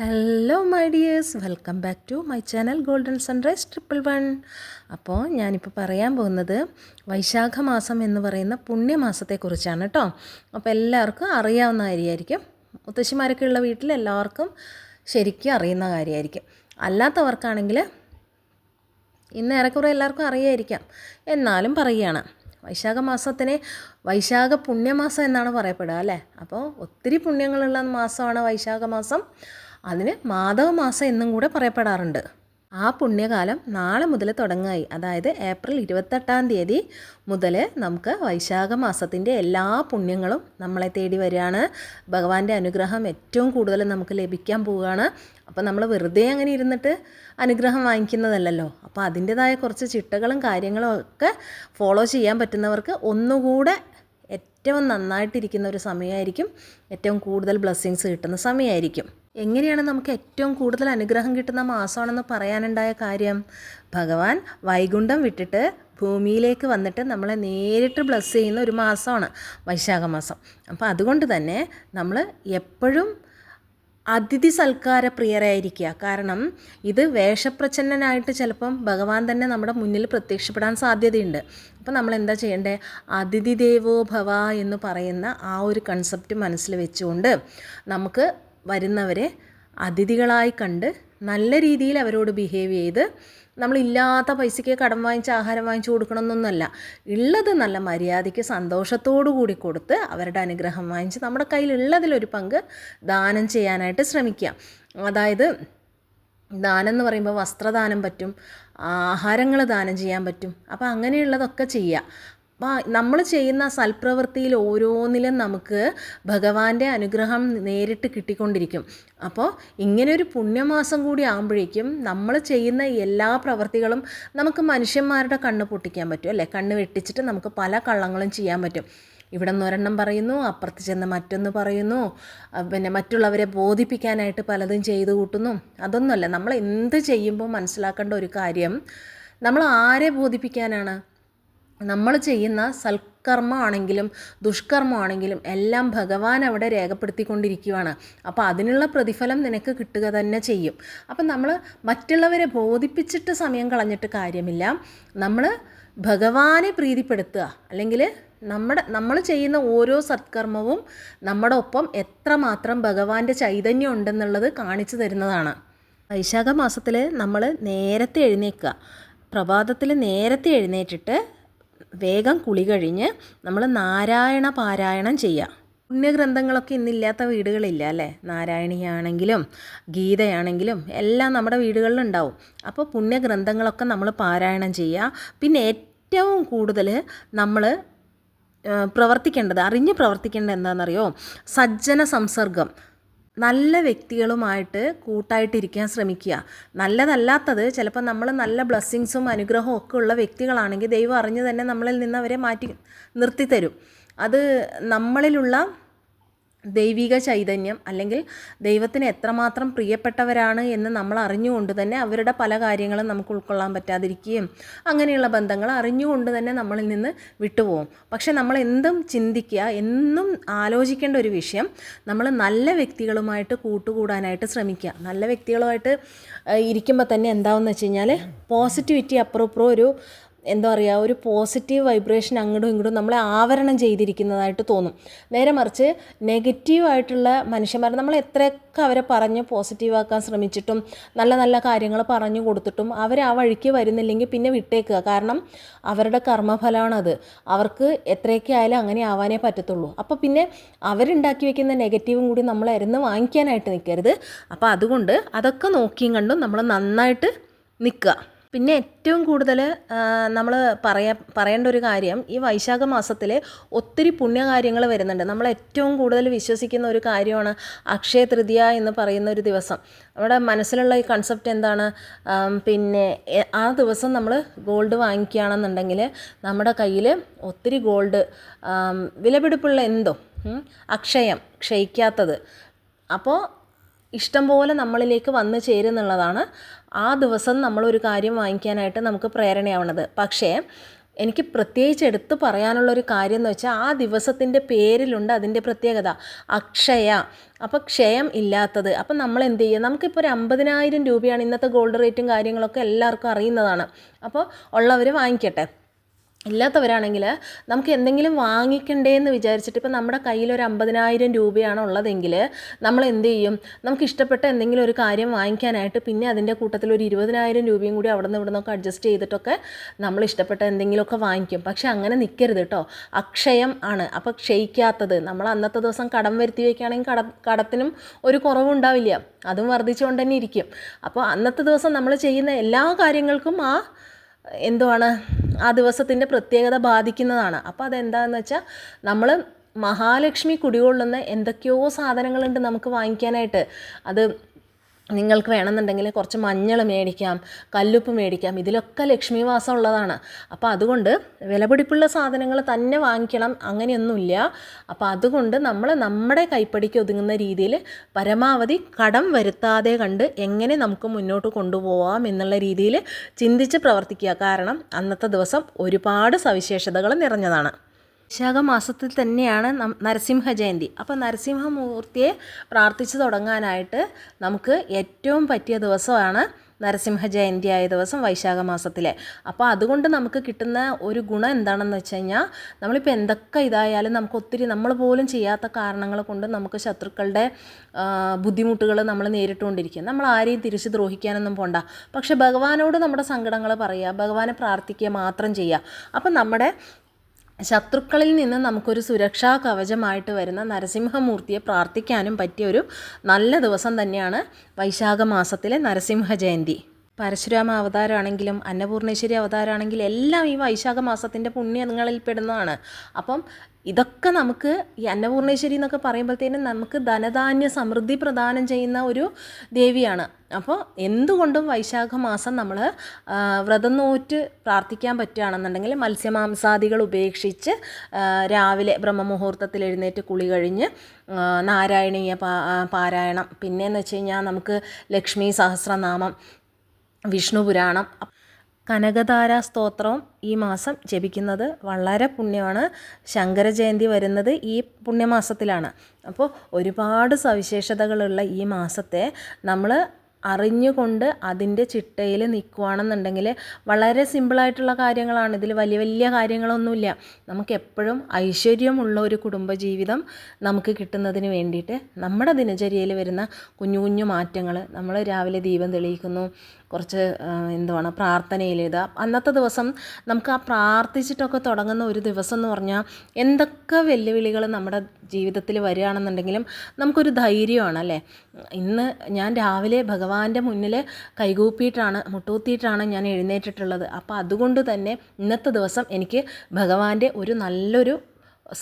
Hello my dears welcome back to my channel golden sunrise triple one അപ്പോൾ ഞാനിപ്പോൾ പറയാൻ പോകുന്നത് വൈശാഖ മാസം എന്ന് പറയുന്ന പുണ്യമാസത്തെക്കുറിച്ചാണ് കേട്ടോ അപ്പോൾ എല്ലാവർക്കും അറിയാവുന്ന കാര്യമായിരിക്കും. മുത്തശ്ശിമാരൊക്കെ ഉള്ള വീട്ടിൽ എല്ലാവർക്കും ശരിക്കും അറിയുന്ന കാര്യമായിരിക്കും. അല്ലാത്തവർക്കാണെങ്കിൽ ഇന്ന് ഏറെക്കുറെ എല്ലാവർക്കും അറിയായിരിക്കാം. എന്നാലും പറയുകയാണ്. വൈശാഖ മാസത്തിനെ വൈശാഖ പുണ്യമാസം എന്നാണ് പറയപ്പെടുക അല്ലേ? അപ്പോൾ ഒത്തിരി പുണ്യങ്ങളുള്ള മാസമാണ് വൈശാഖ മാസം. അതിന് മാധവ മാസം എന്നും കൂടെ പറയപ്പെടാറുണ്ട്. ആ പുണ്യകാലം നാളെ മുതൽ തുടങ്ങായി. അതായത് ഏപ്രിൽ ഇരുപത്തെട്ടാം തീയതി മുതൽ നമുക്ക് വൈശാഖ മാസത്തിന്റെ എല്ലാ പുണ്യങ്ങളും നമ്മളെ തേടി വരികയാണ്. ഭഗവാന്റെ അനുഗ്രഹം ഏറ്റവും കൂടുതൽ നമുക്ക് ലഭിക്കാൻ പോവുകയാണ്. അപ്പോൾ നമ്മൾ വെറുതെ അങ്ങനെ ഇരുന്നിട്ട് അനുഗ്രഹം വാങ്ങിക്കുന്നതല്ലല്ലോ. അപ്പോൾ അതിന്റെതായ കുറച്ച് ചിട്ടകളും കാര്യങ്ങളും ഒക്കെ ഫോളോ ചെയ്യാൻ പറ്റുന്നവർക്ക് ഒന്നുകൂടെ ഏറ്റവും നന്നായിട്ടിരിക്കുന്ന ഒരു സമയമായിരിക്കും. ഏറ്റവും കൂടുതൽ ബ്ലെസ്സിങ്സ് കിട്ടുന്ന സമയമായിരിക്കും. എങ്ങനെയാണ് നമുക്ക് ഏറ്റവും കൂടുതൽ അനുഗ്രഹം കിട്ടുന്ന മാസമാണെന്ന് പറയാനുണ്ടായ കാര്യം? ഭഗവാൻ വൈകുണ്ഠം വിട്ടിട്ട് ഭൂമിയിലേക്ക് വന്നിട്ട് നമ്മളെ നേരിട്ട് ബ്ലസ് ചെയ്യുന്ന ഒരു മാസമാണ് വൈശാഖ മാസം. അപ്പോൾ അതുകൊണ്ട് തന്നെ നമ്മൾ എപ്പോഴും അതിഥി സൽക്കാര പ്രിയരായിരിക്കുക. കാരണം ഇത് വേഷപ്രച്ഛന്നനായിട്ട് ചിലപ്പം ഭഗവാൻ തന്നെ നമ്മുടെ മുന്നിൽ പ്രത്യക്ഷപ്പെടാൻ സാധ്യതയുണ്ട്. അപ്പോൾ നമ്മൾ എന്താ ചെയ്യേണ്ടത് അതിഥി ദേവോ ഭവ എന്ന് പറയുന്ന ആ ഒരു കൺസെപ്റ്റ് മനസ്സിൽ വെച്ചുകൊണ്ട് നമുക്ക് വരുന്നവരെ അതിഥികളായി കണ്ട് നല്ല രീതിയിൽ അവരോട് ബിഹേവ് ചെയ്ത് നമ്മളില്ലാത്ത പൈസയ്ക്ക് കടം വാങ്ങിച്ച് ആഹാരം വാങ്ങിച്ചു കൊടുക്കണമെന്നൊന്നുമല്ല. ഉള്ളത് നല്ല മര്യാദയ്ക്ക് സന്തോഷത്തോടു കൂടി കൊടുത്ത് അവരുടെ അനുഗ്രഹം വാങ്ങിച്ച് നമ്മുടെ കയ്യിലുള്ളതിലൊരു പങ്ക് ദാനം ചെയ്യാനായിട്ട് ശ്രമിക്കുക. അതായത് ദാനം എന്ന് പറയുമ്പോൾ വസ്ത്രദാനം പറ്റും ആഹാരങ്ങൾ ദാനം ചെയ്യാൻ പറ്റും. അപ്പോൾ അങ്ങനെയുള്ളതൊക്കെ ചെയ്യുക. നമ്മൾ ചെയ്യുന്ന സൽപ്രവൃത്തിയിൽ ഓരോന്നിലും നമുക്ക് ഭഗവാന്റെ അനുഗ്രഹം നേരിട്ട് കിട്ടിക്കൊണ്ടിരിക്കും. അപ്പോൾ ഇങ്ങനൊരു പുണ്യമാസം കൂടി ആകുമ്പോഴേക്കും നമ്മൾ ചെയ്യുന്ന എല്ലാ പ്രവൃത്തികളും നമുക്ക് മനുഷ്യന്മാരുടെ കണ്ണ് പൊട്ടിക്കാൻ പറ്റും അല്ലേ? കണ്ണ് വെട്ടിച്ചിട്ട് നമുക്ക് പല കള്ളങ്ങളും ചെയ്യാൻ പറ്റും. ഇവിടെ നിന്ന് ഒരെണ്ണം പറയുന്നു അപ്പുറത്ത് ചെന്ന് മറ്റൊന്ന് പറയുന്നു പിന്നെ മറ്റുള്ളവരെ ബോധിപ്പിക്കാനായിട്ട് പലതും ചെയ്തു കൂട്ടുന്നു. അതൊന്നുമല്ല നമ്മൾ എന്ത് ചെയ്യുമ്പോൾ മനസ്സിലാക്കേണ്ട ഒരു കാര്യം നമ്മൾ ആരെ ബോധിപ്പിക്കാനാണ്? നമ്മൾ ചെയ്യുന്ന സൽക്കർമ്മമാണെങ്കിലും ദുഷ്കർമ്മമാണെങ്കിലും എല്ലാം ഭഗവാൻ അവിടെ രേഖപ്പെടുത്തിക്കൊണ്ടിരിക്കുകയാണ് അപ്പോൾ അതിനുള്ള പ്രതിഫലം നിനക്ക് കിട്ടുക തന്നെ ചെയ്യും. അപ്പം നമ്മൾ മറ്റുള്ളവരെ ബോധിപ്പിച്ചിട്ട് സമയം കളഞ്ഞിട്ട് കാര്യമില്ല. നമ്മൾ ഭഗവാനെ പ്രീതിപ്പെടുത്തുക. അല്ലെങ്കിൽ നമ്മുടെ നമ്മൾ ചെയ്യുന്ന ഓരോ സത്കർമ്മവും നമ്മുടെ ഒപ്പം എത്രമാത്രം ഭഗവാന്റെ ചൈതന്യം ഉണ്ടെന്നുള്ളത് കാണിച്ചു തരുന്നതാണ്. വൈശാഖ മാസത്തിൽ നമ്മൾ നേരത്തെ എഴുന്നേൽക്കുക. പ്രഭാതത്തിൽ നേരത്തെ എഴുന്നേറ്റിട്ട് വേഗം കുളി കഴിഞ്ഞ് നമ്മൾ നാരായണ പാരായണം ചെയ്യുക പുണ്യഗ്രന്ഥങ്ങളൊക്കെ ഇന്നില്ലാത്ത വീടുകളില്ല അല്ലേ? നാരായണിയാണെങ്കിലും ഗീതയാണെങ്കിലും എല്ലാം നമ്മുടെ വീടുകളിലുണ്ടാവും. അപ്പോൾ പുണ്യഗ്രന്ഥങ്ങളൊക്കെ നമ്മൾ പാരായണം ചെയ്യുക. പിന്നെ ഏറ്റവും കൂടുതൽ നമ്മൾ പ്രവർത്തിക്കേണ്ടത് അറിഞ്ഞ് പ്രവർത്തിക്കേണ്ടത് എന്താണെന്നറിയോ? സജ്ജന സംസർഗം. നല്ല വ്യക്തികളുമായിട്ട് കൂട്ടായിട്ടിരിക്കാൻ ശ്രമിക്കുക. നല്ലതല്ലാത്തത് ചിലപ്പോൾ നമ്മൾ നല്ല ബ്ലെസ്സിങ്സും അനുഗ്രഹവും ഒക്കെ ഉള്ള വ്യക്തികളാണെങ്കിൽ ദൈവം അറിഞ്ഞു തന്നെ നമ്മളിൽ നിന്ന് അവരെ മാറ്റി നിർത്തിത്തരും. അത് നമ്മളിലുള്ള ദൈവിക ചൈതന്യം അല്ലെങ്കിൽ ദൈവത്തിന് എത്രമാത്രം പ്രിയപ്പെട്ടവരാണ് എന്ന് നമ്മൾ അറിഞ്ഞുകൊണ്ട് തന്നെ അവരുടെ പല കാര്യങ്ങളും നമുക്ക് ഉൾക്കൊള്ളാൻ പറ്റാതിരിക്കുകയും അങ്ങനെയുള്ള ബന്ധങ്ങൾ അറിഞ്ഞുകൊണ്ട് തന്നെ നമ്മളിൽ നിന്ന് വിട്ടുപോകും. പക്ഷെ നമ്മൾ എന്തും ചിന്തിക്കുക എന്നും ആലോചിക്കേണ്ട ഒരു വിഷയം നമ്മൾ നല്ല വ്യക്തികളുമായിട്ട് കൂട്ടുകൂടാനായിട്ട് ശ്രമിക്കുക. നല്ല വ്യക്തികളുമായിട്ട് ഇരിക്കുമ്പോൾ തന്നെ എന്താണെന്ന് വെച്ച് കഴിഞ്ഞാൽ പോസിറ്റിവിറ്റി അപ്പുറപ്പുറം ഒരു എന്താ പറയുക ഒരു പോസിറ്റീവ് വൈബ്രേഷൻ അങ്ങോട്ടും ഇങ്ങോട്ടും നമ്മളെ ആവരണം ചെയ്തിരിക്കുന്നതായിട്ട് തോന്നും. നേരെ മറിച്ച് നെഗറ്റീവായിട്ടുള്ള മനുഷ്യന്മാർ നമ്മൾ എത്രയൊക്കെ അവരെ പറഞ്ഞ് പോസിറ്റീവാക്കാൻ ശ്രമിച്ചിട്ടും നല്ല നല്ല കാര്യങ്ങൾ പറഞ്ഞു കൊടുത്തിട്ടും അവർ ആ വഴിക്ക് വരുന്നില്ലെങ്കിൽ പിന്നെ വിട്ടേക്കുക. കാരണം അവരുടെ കർമ്മഫലമാണത്. അവർക്ക് എത്രയൊക്കെ ആയാലും അങ്ങനെ ആവാനേ പറ്റത്തുള്ളൂ. അപ്പോൾ പിന്നെ അവരുണ്ടാക്കി വെക്കുന്ന നെഗറ്റീവും കൂടി നമ്മൾ ഇരുന്ന് വാങ്ങിക്കാനായിട്ട് നിൽക്കരുത്. അപ്പോൾ അതുകൊണ്ട് അതൊക്കെ നോക്കിയും കണ്ടും നമ്മൾ നന്നായിട്ട് നിൽക്കുക. പിന്നെ ഏറ്റവും കൂടുതൽ നമ്മൾ പറയാ പറയേണ്ട ഒരു കാര്യം ഈ വൈശാഖ മാസത്തിൽ ഒത്തിരി പുണ്യകാര്യങ്ങൾ വരുന്നുണ്ട്. നമ്മൾ ഏറ്റവും കൂടുതൽ വിശ്വസിക്കുന്ന ഒരു കാര്യമാണ് അക്ഷയ തൃതീയ എന്ന് പറയുന്ന ഒരു ദിവസം. നമ്മുടെ മനസ്സിലുള്ള ഈ കൺസെപ്റ്റ് എന്താണ്? പിന്നെ ആ ദിവസം നമ്മൾ ഗോൾഡ് വാങ്ങിക്കുകയാണെന്നുണ്ടെങ്കിൽ നമ്മുടെ കയ്യിൽ ഒത്തിരി ഗോൾഡ് വിലപിടിപ്പുള്ള എന്തോ അക്ഷയം ക്ഷയിക്കാത്തത്. അപ്പോൾ ഇഷ്ടം പോലെ നമ്മളിലേക്ക് വന്നു ചേരുന്നുള്ളതാണ് ആ ദിവസം നമ്മളൊരു കാര്യം വാങ്ങിക്കാനായിട്ട് നമുക്ക് പ്രേരണയാവണത്. പക്ഷേ എനിക്ക് പ്രത്യേകിച്ച് എടുത്തു പറയാനുള്ളൊരു കാര്യം എന്ന് വെച്ചാൽ ആ ദിവസത്തിന്റെ പേരിലുണ്ട് അതിന്റെ പ്രത്യേകത. അക്ഷയ. അപ്പോൾ ക്ഷയം ഇല്ലാത്തത്. അപ്പം നമ്മൾ എന്ത് ചെയ്യുക നമുക്കിപ്പോൾ ഒരു അമ്പതിനായിരം രൂപയാണ് ഇന്നത്തെ ഗോൾഡ് റേറ്റും കാര്യങ്ങളൊക്കെ എല്ലാവർക്കും അറിയുന്നതാണ്. അപ്പോൾ ഉള്ളവർ വാങ്ങിക്കട്ടെ. ഇല്ലാത്തവരാണെങ്കിൽ നമുക്ക് എന്തെങ്കിലും വാങ്ങിക്കണ്ടേ എന്ന് വിചാരിച്ചിട്ട് ഇപ്പം നമ്മുടെ കയ്യിൽ ഒരു അമ്പതിനായിരം രൂപയാണ് ഉള്ളതെങ്കിൽ നമ്മൾ എന്ത് ചെയ്യും? നമുക്ക് ഇഷ്ടപ്പെട്ട എന്തെങ്കിലും ഒരു കാര്യം വാങ്ങിക്കാനായിട്ട് പിന്നെ അതിന്റെ കൂട്ടത്തിൽ ഒരു ഇരുപതിനായിരം രൂപയും കൂടി അവിടെ നിന്ന് ഇവിടെ നിന്നൊക്കെ അഡ്ജസ്റ്റ് ചെയ്തിട്ടൊക്കെ നമ്മൾ ഇഷ്ടപ്പെട്ട എന്തെങ്കിലുമൊക്കെ വാങ്ങിക്കും. പക്ഷേ അങ്ങനെ നിൽക്കരുത് കേട്ടോ. അക്ഷയം ആണ്. അപ്പോൾ ക്ഷയിക്കാത്തത്. നമ്മൾ അന്നത്തെ ദിവസം കടം വരുത്തി വയ്ക്കുകയാണെങ്കിൽ കട കടത്തിനും ഒരു കുറവുണ്ടാവില്ല അതും വർദ്ധിച്ചുകൊണ്ട് തന്നെ ഇരിക്കും. അപ്പോൾ അന്നത്തെ ദിവസം നമ്മൾ ചെയ്യുന്ന എല്ലാ കാര്യങ്ങൾക്കും ആ എന്തുവാണ്? ആ ദിവസത്തിന്റെ പ്രത്യേകത ബാധിക്കുന്നതാണ്. അപ്പോൾ അതെന്താണെന്ന് വെച്ചാൽ നമ്മൾ മഹാലക്ഷ്മി കുടികൊള്ളുന്ന എന്തൊക്കെയോ സാധനങ്ങളുണ്ട് നമുക്ക് വാങ്ങിക്കാനായിട്ട്. അത് നിങ്ങൾക്ക് വേണമെന്നുണ്ടെങ്കിൽ കുറച്ച് മഞ്ഞൾ മേടിക്കാം കല്ലുപ്പ് മേടിക്കാം. ഇതിലൊക്കെ ലക്ഷ്മി വാസം ഉള്ളതാണ്. അപ്പോൾ അതുകൊണ്ട് വിലപിടിപ്പുള്ള സാധനങ്ങൾ തന്നെ വാങ്ങിക്കണം അങ്ങനെയൊന്നുമില്ല. അപ്പോൾ അതുകൊണ്ട് നമ്മൾ നമ്മുടെ കൈപ്പടിക്ക് ഒതുങ്ങുന്ന രീതിയിൽ പരമാവധി കടം വരുത്താതെ കണ്ട് എങ്ങനെ നമുക്ക് മുന്നോട്ട് കൊണ്ടുപോകാം എന്നുള്ള രീതിയിൽ ചിന്തിച്ച് പ്രവർത്തിക്കുക. കാരണം അന്നത്തെ ദിവസം ഒരുപാട് സവിശേഷതകൾ നിറഞ്ഞതാണ്. വിശാഖ മാസത്തിൽ തന്നെയാണ് നരസിംഹ ജയന്തി. അപ്പോൾ നരസിംഹമൂർത്തിയെ പ്രാർത്ഥിച്ചു തുടങ്ങാനായിട്ട് നമുക്ക് ഏറ്റവും പറ്റിയ ദിവസമാണ് നരസിംഹ ജയന്തി ആയ ദിവസം വൈശാഖ മാസത്തിലെ അപ്പോൾ അതുകൊണ്ട് നമുക്ക് കിട്ടുന്ന ഒരു ഗുണം എന്താണെന്ന് വെച്ച് കഴിഞ്ഞാൽ നമ്മളിപ്പോൾ എന്തൊക്കെ ഇതായാലും നമുക്ക് ഒത്തിരി നമ്മൾ പോലും ചെയ്യാത്ത കാരണങ്ങൾ കൊണ്ട് നമുക്ക് ശത്രുക്കളുടെ ബുദ്ധിമുട്ടുകൾ നമ്മൾ നേരിട്ടുകൊണ്ടിരിക്കും. നമ്മൾ ആരെയും തിരിച്ച് ദ്രോഹിക്കാനൊന്നും പോണ്ട. പക്ഷെ ഭഗവാനോട് നമ്മുടെ സങ്കടങ്ങൾ പറയുക ഭഗവാനെ പ്രാർത്ഥിക്കുക മാത്രം ചെയ്യുക. അപ്പം നമ്മുടെ ശത്രുക്കളിൽ നിന്ന് നമുക്കൊരു സുരക്ഷാ കവചമായിട്ട് വരുന്ന നരസിംഹമൂർത്തിയെ പ്രാർത്ഥിക്കാനും പറ്റിയ ഒരു നല്ല ദിവസം തന്നെയാണ് വൈശാഖ മാസത്തിലെ നരസിംഹ ജയന്തി പരശുരാമ അവതാരമാണെങ്കിലും അന്നപൂർണേശ്വരി അവതാരമാണെങ്കിലും എല്ലാം ഈ വൈശാഖ മാസത്തിന്റെ പുണ്യങ്ങളിൽ പെടുന്നതാണ്. അപ്പം ഇതൊക്കെ നമുക്ക് ഈ അന്നപൂർണേശ്വരി എന്നൊക്കെ പറയുമ്പോഴത്തേനും നമുക്ക് ധനധാന്യ സമൃദ്ധി പ്രദാനം ചെയ്യുന്ന ഒരു ദേവിയാണ്. അപ്പോൾ എന്തുകൊണ്ടും വൈശാഖ മാസം നമ്മൾ വ്രതം നോറ്റ് പ്രാർത്ഥിക്കാൻ പറ്റുകയാണെന്നുണ്ടെങ്കിൽ മത്സ്യമാംസാദികൾ ഉപേക്ഷിച്ച് രാവിലെ ബ്രഹ്മമുഹൂർത്തത്തിൽ എഴുന്നേറ്റ് കുളി കഴിഞ്ഞ് നാരായണീയ പാരായണം. പിന്നെയെന്ന് വെച്ച് കഴിഞ്ഞാൽ നമുക്ക് ലക്ഷ്മി സഹസ്രനാമം വിഷ്ണു പുരാണം കനകധാര സ്തോത്രവും ഈ മാസം ജപിക്കുന്നത് വളരെ പുണ്യമാണ്. ശങ്കരജയന്തി വരുന്നത് ഈ പുണ്യമാസത്തിലാണ്. അപ്പോൾ ഒരുപാട് സവിശേഷതകളുള്ള ഈ മാസത്തെ നമ്മൾ അറിഞ്ഞുകൊണ്ട് അതിന്റെ ചിട്ടയിൽ നിൽക്കുകയാണെന്നുണ്ടെങ്കിൽ വളരെ സിമ്പിളായിട്ടുള്ള കാര്യങ്ങളാണ്. ഇതിൽ വലിയ വലിയ കാര്യങ്ങളൊന്നുമില്ല. നമുക്ക് എപ്പോഴും ഐശ്വര്യമുള്ള ഒരു കുടുംബജീവിതം നമുക്ക് കിട്ടുന്നതിന് വേണ്ടിയിട്ട് നമ്മുടെ ദിനചര്യയിൽ വരുന്ന കുഞ്ഞു കുഞ്ഞു മാറ്റങ്ങൾ. നമ്മൾ രാവിലെ ദീപം തെളിയിക്കുന്നു. കുറച്ച് എന്തുവാണ് പ്രാർത്ഥനയിൽ എഴുതുക. അന്നത്തെ ദിവസം നമുക്ക് ആ പ്രാർത്ഥിച്ചിട്ടൊക്കെ തുടങ്ങുന്ന ഒരു ദിവസം എന്ന് പറഞ്ഞാൽ എന്തൊക്കെ വെല്ലുവിളികൾ നമ്മുടെ ജീവിതത്തിൽ വരികയാണെന്നുണ്ടെങ്കിലും നമുക്കൊരു ധൈര്യമാണ് അല്ലേ? ഇന്ന് ഞാൻ രാവിലെ ഭഗവാന്റെ മുന്നിൽ കൈകൂപ്പിയിട്ടാണ് മുട്ടൂത്തിയിട്ടാണ് ഞാൻ എഴുന്നേറ്റിട്ടുള്ളത്. അപ്പോൾ അതുകൊണ്ട് തന്നെ ഇന്നത്തെ ദിവസം എനിക്ക് ഭഗവാന്റെ ഒരു നല്ലൊരു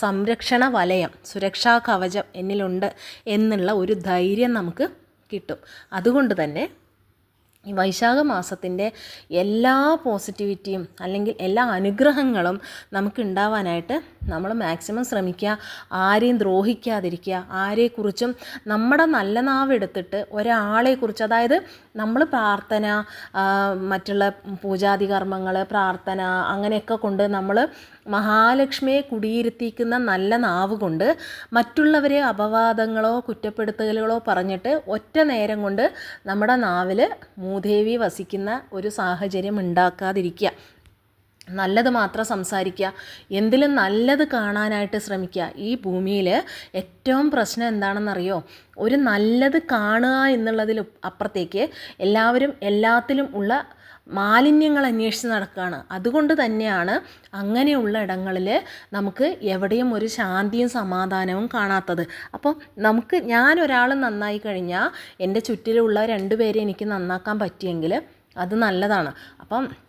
സംരക്ഷണ വലയം സുരക്ഷാ കവചം എന്നിലുണ്ട് എന്നുള്ള ഒരു ധൈര്യം നമുക്ക് കിട്ടും. അതുകൊണ്ട് തന്നെ ഈ വൈശാഖ മാസത്തിന്റെ എല്ലാ പോസിറ്റിവിറ്റിയും അല്ലെങ്കിൽ എല്ലാ അനുഗ്രഹങ്ങളും നമുക്ക് ഉണ്ടാവാനായിട്ട് നമ്മൾ മാക്സിമം ശ്രമിക്കുക ആരെയും ദ്രോഹിക്കാതിരിക്കുക ആരെക്കുറിച്ചും നമ്മുടെ നല്ല നാവെടുത്തിട്ട് ഒരാളെക്കുറിച്ച് അതായത് നമ്മൾ പ്രാർത്ഥന മറ്റുള്ള പൂജാതി കർമ്മങ്ങൾ പ്രാർത്ഥന അങ്ങനെയൊക്കെ കൊണ്ട് നമ്മൾ മഹാലക്ഷ്മിയെ കുടിയിരുത്തിക്കുന്ന നല്ല നാവ് കൊണ്ട് മറ്റുള്ളവരെ അപവാദങ്ങളോ കുറ്റപ്പെടുത്തലുകളോ പറഞ്ഞിട്ട് ഒറ്റ നേരം കൊണ്ട് നമ്മുടെ നാവിൽ മൂദേവി വസിക്കുന്ന ഒരു സാഹചര്യം ഉണ്ടാക്കാതിരിക്കുക. നല്ലത് മാത്രം സംസാരിക്കുക എന്തിലും നല്ലത് കാണാനായിട്ട് ശ്രമിക്കുക. ഈ ഭൂമിയിൽ ഏറ്റവും പ്രശ്നം എന്താണെന്നറിയോ? ഒരു നല്ലത് കാണുക എന്നുള്ളതിൽ അപ്പുറത്തേക്ക് എല്ലാവരും എല്ലാത്തിലും ഉള്ള മാലിന്യങ്ങൾ അന്വേഷിച്ച് നടക്കുകയാണ്. അതുകൊണ്ട് തന്നെയാണ് അങ്ങനെയുള്ള ഇടങ്ങളിൽ നമുക്ക് എവിടെയും ഒരു ശാന്തിയും സമാധാനവും കാണാത്തത്. അപ്പോൾ നമുക്ക് ഞാൻ ഒരാൾ നന്നായി കഴിഞ്ഞാൽ എന്റെ ചുറ്റിലുള്ള രണ്ടുപേരെ എനിക്ക് നന്നാക്കാൻ പറ്റിയെങ്കിൽ അത് നല്ലതാണ്. അപ്പം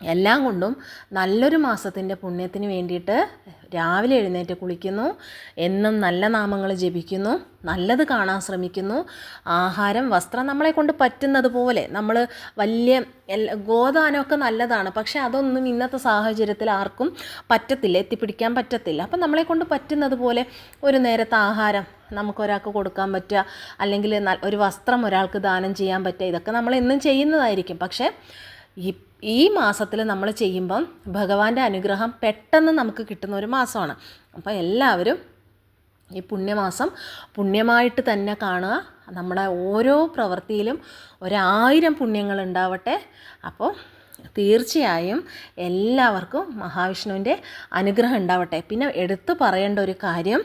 എല്ലാം കൊണ്ടും നല്ലൊരു മാസത്തിന്റെ പുണ്യത്തിന് വേണ്ടിയിട്ട് രാവിലെ എഴുന്നേറ്റ് കുളിക്കുന്നു. എന്നും നല്ല നാമങ്ങൾ ജപിക്കുന്നു. നല്ലത് കാണാൻ ശ്രമിക്കുന്നു. ആഹാരം വസ്ത്രം നമ്മളെ കൊണ്ട് പറ്റുന്നത് പോലെ നമ്മൾ വലിയ ഗോദാനമൊക്കെ നല്ലതാണ്. പക്ഷേ അതൊന്നും ഇന്നത്തെ സാഹചര്യത്തിൽ ആർക്കും പറ്റത്തില്ല എത്തിപ്പിടിക്കാൻ പറ്റത്തില്ല. അപ്പം നമ്മളെ കൊണ്ട് പറ്റുന്നത് പോലെ ഒരു നേരത്തെ ആഹാരം നമുക്കൊരാൾക്ക് കൊടുക്കാൻ പറ്റുക അല്ലെങ്കിൽ ഒരു വസ്ത്രം ഒരാൾക്ക് ദാനം ചെയ്യാൻ പറ്റുക ഇതൊക്കെ നമ്മൾ എന്നും ചെയ്യുന്നതായിരിക്കും. പക്ഷേ ഈ ഈ മാസത്തിൽ നമ്മൾ ചെയ്യുമ്പം ഭഗവാന്റെ അനുഗ്രഹം പെട്ടെന്ന് നമുക്ക് കിട്ടുന്ന ഒരു മാസമാണ്. അപ്പോൾ എല്ലാവരും ഈ പുണ്യമാസം പുണ്യമായിട്ട് തന്നെ കാണുക. നമ്മുടെ ഓരോ പ്രവൃത്തിയിലും ഒരായിരം പുണ്യങ്ങൾ ഉണ്ടാവട്ടെ. അപ്പോൾ തീർച്ചയായും എല്ലാവർക്കും മഹാവിഷ്ണുവിന്റെ അനുഗ്രഹം ഉണ്ടാവട്ടെ. പിന്നെ എടുത്തു പറയേണ്ട ഒരു കാര്യം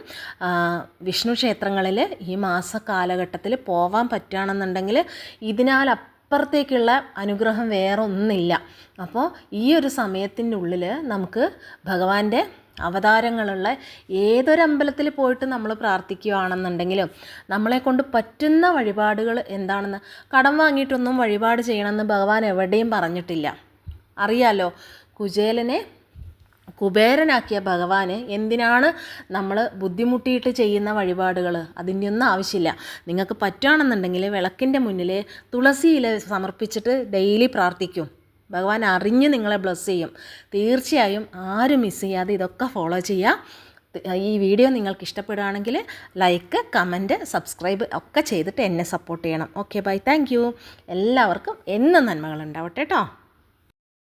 വിഷ്ണു ക്ഷേത്രങ്ങളിൽ ഈ മാസ കാലഘട്ടത്തിൽ പോവാൻ പറ്റുകയാണെന്നുണ്ടെങ്കിൽ ഇതിനാൽ അപ്പുറത്തേക്കുള്ള അനുഗ്രഹം വേറെ ഒന്നില്ല അപ്പോൾ ഈ ഒരു സമയത്തിന്റെ ഉള്ളിൽ നമുക്ക് ഭഗവാന്റെ അവതാരങ്ങളുള്ള ഏതൊരമ്പലത്തിൽ പോയിട്ട് നമ്മൾ പ്രാർത്ഥിക്കുകയാണെന്നുണ്ടെങ്കിലും നമ്മളെ കൊണ്ട് പറ്റുന്ന വഴിപാടുകൾ എന്താണെന്ന് കടം വാങ്ങിയിട്ടൊന്നും വഴിപാട് ചെയ്യണമെന്ന് ഭഗവാൻ എവിടെയും പറഞ്ഞിട്ടില്ല. അറിയാലോ കുചേലനെ കുബേരനാക്കിയ ഭഗവാന് എന്തിനാണ് നമ്മൾ ബുദ്ധിമുട്ടിയിട്ട് ചെയ്യുന്ന വഴിപാടുകൾ അതിന്റെ ഒന്നും ആവശ്യമില്ല. നിങ്ങൾക്ക് പറ്റുകയാണെന്നുണ്ടെങ്കിൽ വിളക്കിന്റെ മുന്നിൽ തുളസി ഇല സമർപ്പിച്ചിട്ട് ഡെയിലി പ്രാർത്ഥിക്കും. ഭഗവാൻ അറിഞ്ഞ് നിങ്ങളെ ബ്ലസ് ചെയ്യും. തീർച്ചയായും ആരും മിസ് ചെയ്യാതെ ഇതൊക്കെ ഫോളോ ചെയ്യുക ഈ വീഡിയോ നിങ്ങൾക്ക് ഇഷ്ടപ്പെടുകയാണെങ്കിൽ ലൈക്ക് കമന്റ് സബ്സ്ക്രൈബ് ഒക്കെ ചെയ്തിട്ട് എന്നെ സപ്പോർട്ട് ചെയ്യണം. ഓക്കെ ബൈ താങ്ക് എല്ലാവർക്കും എന്നും നന്മകളുണ്ടാവട്ടെ കേട്ടോ